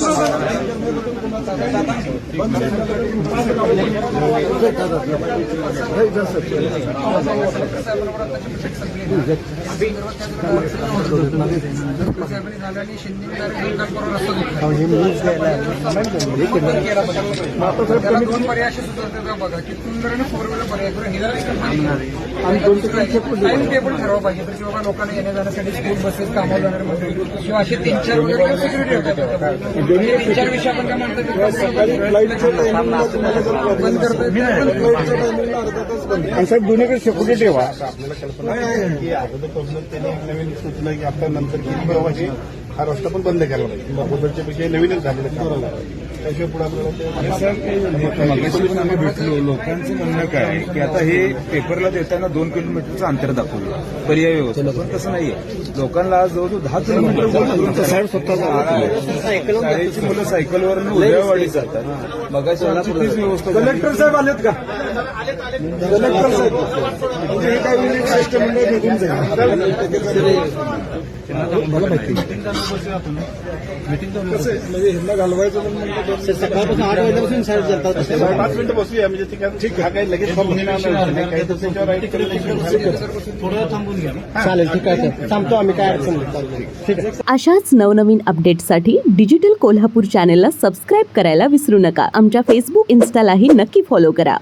くだ。दोन पर्याय असे का बघा की आणि फोर व्हीलर पर्याय करून टाइम टेबल ठरवा पाहिजे तर किंवा लोकांना येण्या जाण्यासाठी स्कूल बसेस कामावर जाणार म्हणजे किंवा असे तीन चार वगैरे सिक्युरिटी होतात तीन चार विषय साहेब दोन्हीकडे सेक्युरिटी ठेवा आपल्याला कल्पना आहे की अगोदरपासून त्यांनी एक नवीन सुचलं की आपल्या नंतर किती प्रवासी हा रस्ता पण बंद केला पाहिजे. अगोदरच्या पेक्षा नवीनच झालेलं. त्याशिवाय पुढे आपल्याला भेटलो. लोकांचं म्हणणं काय आहे की आता हे पेपरला देताना दोन किलोमीटरचं अंतर दाखवलं. पर्याय व्यवस्था. पण तसं नाहीये. लोकांना आज जवळजवळ दहा किलोमीटर साहेब स्वतः शाळेची मुलं सायकलवर उद्यावाडी जातात. तीच व्यवस्था कलेक्टर साहेब आलेत का? कलेक्टर साहेब. म्हणजे हे काय निघून जाईल. मला माहिती कसं आहे, म्हणजे ह्यांना घालवायचं पण सकाळपासून आठ वाजल्यापासून साहेब चालतात पाच मिनिटं बसूया म्हणजे ते काय ठीक हा काही लगेच फॉर्म घेणार नाही. काही तर त्याच्यावर राईट चालेल ठीक आहे. सर थांबतो आम्ही काय अडचण नाही. चालेल. ठीक आहे. अशाच नवनवीन अपडेट्ससाठी डिजिटल कोल्हापूर चॅनेलला सबस्क्राईब करायला विसरू नका. आमच्या फेसबुक इन्स्टालाही नक्की फॉलो करा.